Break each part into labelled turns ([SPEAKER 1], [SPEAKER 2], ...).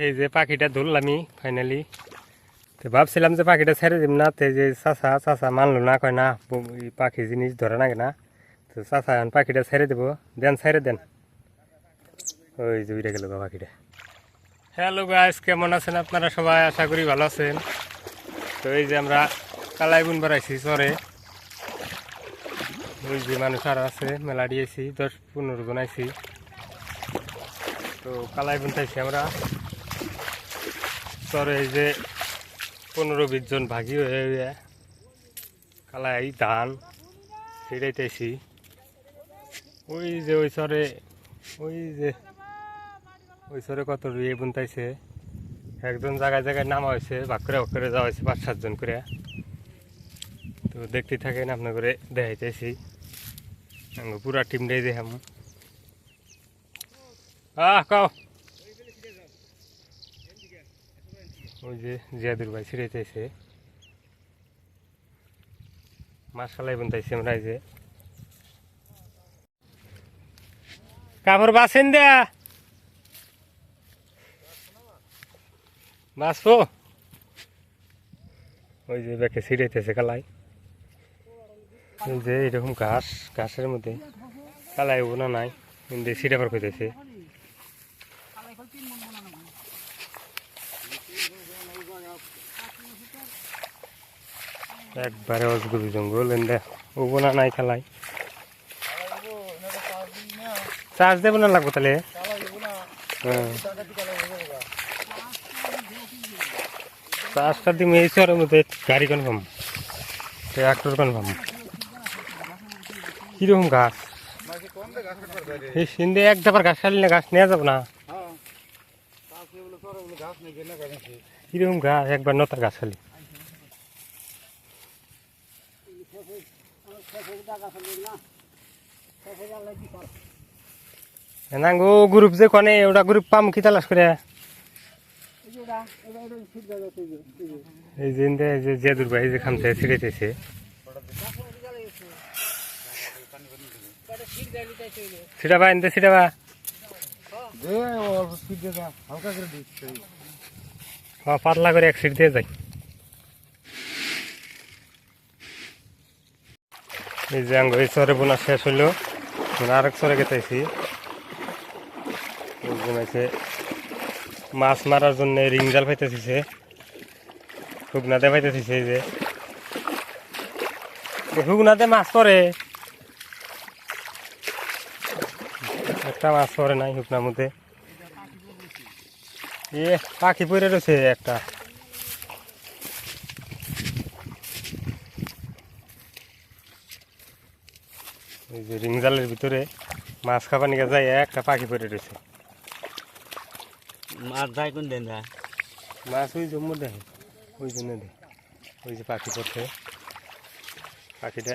[SPEAKER 1] এই যে পাখিটা ধরলামই ফাইনালি তো ভাবছিলাম যে পাখিটা ছেড়ে দিব না, তো যে চাষা চাষা মানলো না, কয় না পাখি জিনিস ধরে না না। তো চাষা এখন পাখিটা ছেড়ে দেবো, দেন, ছেড়ে দেন। ওই যে উড়ে গেল পাখিটা। হ্যালো গাইস কেমন আছেন আপনারা সবাই? আশা করি ভালো আছেন। তো এই যে আমরা কালাই বুন বেড়াইছি চরে। ওই যে মানুষ আরও আছে, মেলা দিয়েছি, দশ পনেরো জন আইছি। তো কালাই বুনতাইছি আমরা। চরে এই যে পনেরো বিশ জন ভাগি হয়ে কালাই ধান ছিড়াইতেছি। ওই যে ওই চরে ওই যে ওই চরে কত রুইয়ে বুনতাইছে। একজন জায়গায় জায়গায় নামা হয়েছে ভাগ করে ভাগ করে যাওয়া হয়েছে পাঁচ সাতজন করে। তো দেখতে থাকেন আপনার করে দেখাইতেছি। আমি পুরা টিমটাই দেখাম। আহ, কাও। ওই যে জিয়াদুর ভাই ছিড়াইতেছে। মাসালাই বুনতাইছে আমরা এই যে। কাপড় বাসেন দেয়া বাঁচবো ওই যে ব্যাকে ছিঁড়াইতেছে কালাই। যে এরকম ঘাস, ঘাসের মধ্যে কালাই বোনা নাই কিন্তু ছিঁড়াবার করতেছে একবারে অজগুবি জঙ্গল এন্দে ও বোনা নাই খালাই। চার্জ দেবো না লাগবো তাহলে? হ্যাঁ। চার্জটা দিম এই শহরের মধ্যে গাড়ি কনফার্ম ট্রাক্টর কনফার্ম কীরকম গাছ? এই সিন্ধে এক দাবার গাছ খালি না গাছ নেওয়া যাব না? কীরকম গাছ? একবার নতার গাছ খালি। না গো গ্রুপ যে কনে ওটা গ্রুপ পাম কি তালাশ করে? এই যে এই যে জেদুর ভাই যে খামছে ছিড়াইতেছে ছিড়াবা ইন্দে ছিড়াবা হ্যাঁ পাতলা করে এক সিট দিয়ে যাই। এই যে আঙ্গ এই বোনা শেষ হইল। আরেক চরে গেতেছি আছে মাছ মারার জন্য রিং জাল পাইতেছে। হুগনাতে পাইতেছে এই যে। হুগনাতে মাছ পরে। একটা মাছ পরে নাই হুগনার মধ্যে। এ পাখি পরে রয়েছে একটা। এই যে রিং জালের ভিতরে মাছ খাবার নিয়ে যায় একটা পাখি পরে রয়েছে।
[SPEAKER 2] মাছ যায় কোন দিন
[SPEAKER 1] মাছ ওই জন্য দেখে ওই জন্য দেখে ওই যে পাখি পড়ছে। পাখিটা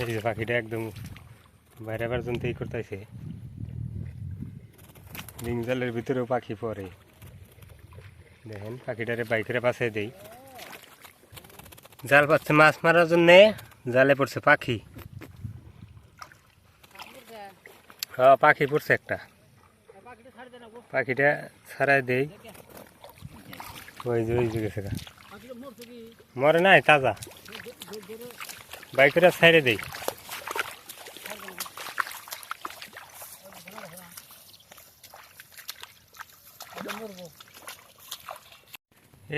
[SPEAKER 1] এই যে পাখিটা একদম বাইরে পর্যন্ত এই করতেছে। ডিং জালের ভিতরেও পাখি পড়ে। দেখেন, পাখিটারে বাইকের পাশে দেই। জাল পাচ্ছে মাছ মারার জন্যে জালে পড়ছে পাখি। হ্যাঁ পাখি পড়ছে একটা। পাখিটা ছাড়াই দেই। ওই যে, ওই গেছে। মরে নাই, তাজা। বাইকটা ছাইড়ে দেই।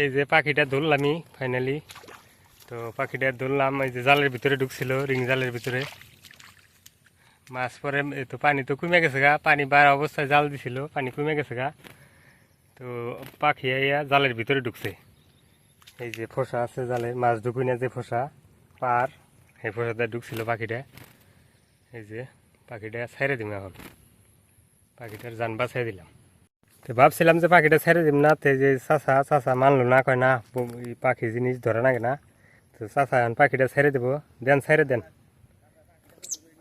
[SPEAKER 1] এই যে পাখিটা ধরলামই ফাইনালি তো পাখিটা ধরলাম, এই যে জালের ভিতরে ঢুকছিল, রিং জালের ভিতরে। মাছ পরে তো পানি তো কমে গেছে গা, পানি বার অবস্থায় জাল দিছিল, পানি কমে গেছে গা। তো পাখি আইয়া জালের ভিতরে ঢুকছে। এই যে ফোসা আছে জালে, মাছ ঢুকুই না যে ফোসা, পার। এই ফোসাতে ঢুকছিল পাখিটা। এই যে পাখিটা ছেড়ে দিম এখন। পাখিটার জান বাছাই দিলাম। তো ভাবছিলাম যে পাখিটা ছেড়ে দিব না, তো যে চাষা চাষা মানলো না, কয় না পাখি জিনিস ধরে না না, তো চাষা পাখিটা ছেড়ে দেবো, দেন, ছেড়ে দেন।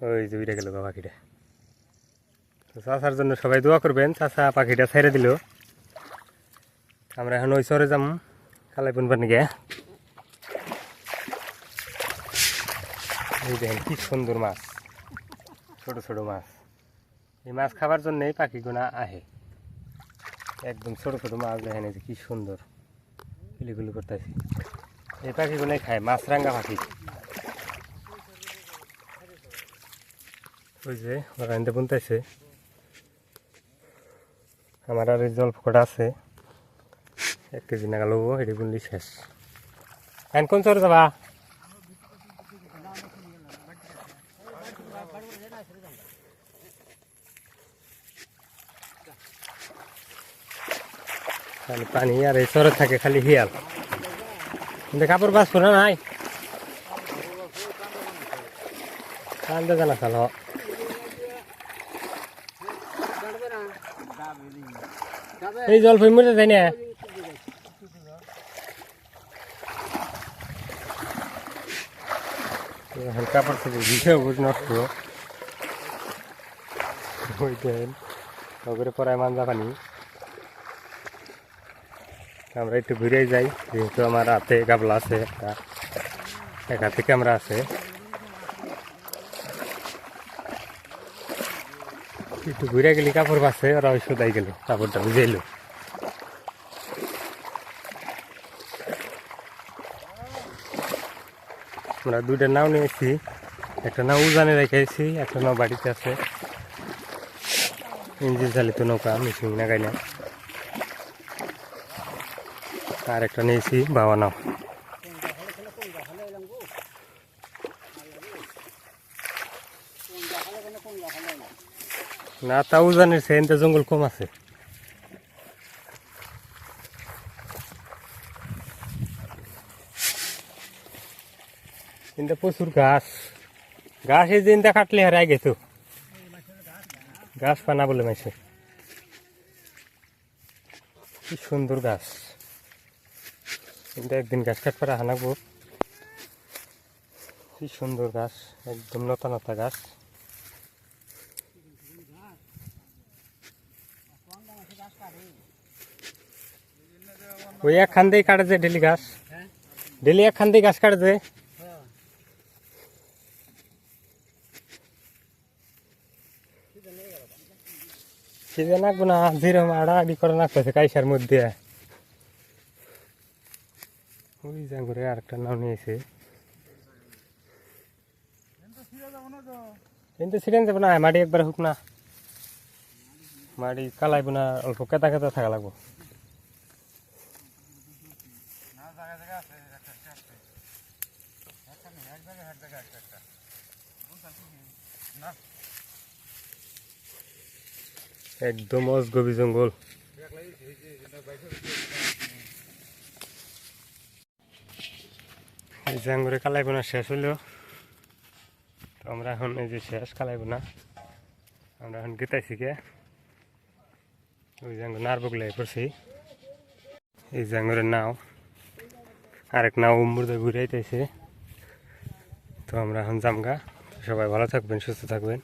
[SPEAKER 1] ওই যে উড়ে গেল পাখিটা। তো চাষার জন্য সবাই দোয়া করবেন চাষা পাখিটা ছেড়ে দিল। আমরা এখন ওই চরে যাম, কালাই বুনবার নিগে এই দেখেন কি সুন্দর মাছ, ছোট ছোট মাছ। এই মাছ খাবার জন্য এই পাখিগুনা আহে। একদম ছোট ছোট মাছ দেখেন যে কি সুন্দর কিলিগুলি করতেছি। এই পাখিগুলোই খায়, মাছরাঙ্গা পাখি। ওই যে এনতে বুনতেছে। আমার আর জল ফোকটা আছে। এক কেজি নাগালো এটি বুনলি শেষ। এখন কোন চরে যাবা? খালি পানি আর এই চরে থাকে খালি হিয়াল কিন্তু কাপড় বাঁচবো না নাই। কান্দে জানা চালো। এই জল ফুই মরে যাই না। কাপড় থেকে ভিজে বুঝ নষ্ট। ওই দেন। ওগুলো পরায় মাঞ্জা পানি। আমরা একটু ঘুরে যাই, যেহেতু আমার হাতে গাবলা আছে একটা এক হাতে ক্যামেরা আছে একটু ঘুরে গেলি, কাপড় বাসে, ওরা ওই সোদাই গেল, কাপড়টা বুঝে আমরা দুইটা নাও নিয়েছি, একটা নাও উজানে রেখেছি একটা নাও বাড়িতে আছে। ইঞ্জিন চালিত নৌকা, মেশিন না আর একটা নিয়েছি, বাবা নাও। না তা উজানের সেন্টে জঙ্গল কম আছে। কিন্তু প্রচুর গাছ। গাছ এই দিনটা কাটলে হারাই গেছো গাছ পানা বলে মাইছে। কি সুন্দর গাছ। কিন্তু একদিন গাছ কাটপারে হানাবো কি সুন্দর গাছ, একদম নতা নতা গাছ। ওই একখান দিয়ে কাটে যে ডেলি গাছ। ডেলি একখান দিয়ে গাছ কাটে যে। সিজে নাকবো না যেরকম আড়াআড়ি করে নাকতেছে কাইসার মধ্যে। ওই জাঙ্গুরে আরেকটা নাম নিয়েছে। কিন্তু সিরেন যাব না, মাটি একবার হোক না। মাটি কালাইব না অল্প কেতা কেতা থাকা লাগবো। একদম অজগবি জঙ্গল। এই যে আঙ্গুরে কালাই বোনা শেষ হইল। তো আমরা এখন এই যে শেষ কালাই বোনা আমরা এখন গেতাইছি কে ওই যে আঙ্গুর নার বগলাই পড়ছি। এই যে আঙ্গুরের নাও, আরেক নাও উম্বুর ঘুরে আইতেছে তো আমরা এখন জামগা সবাই ভালো থাকবেন, সুস্থ থাকবেন।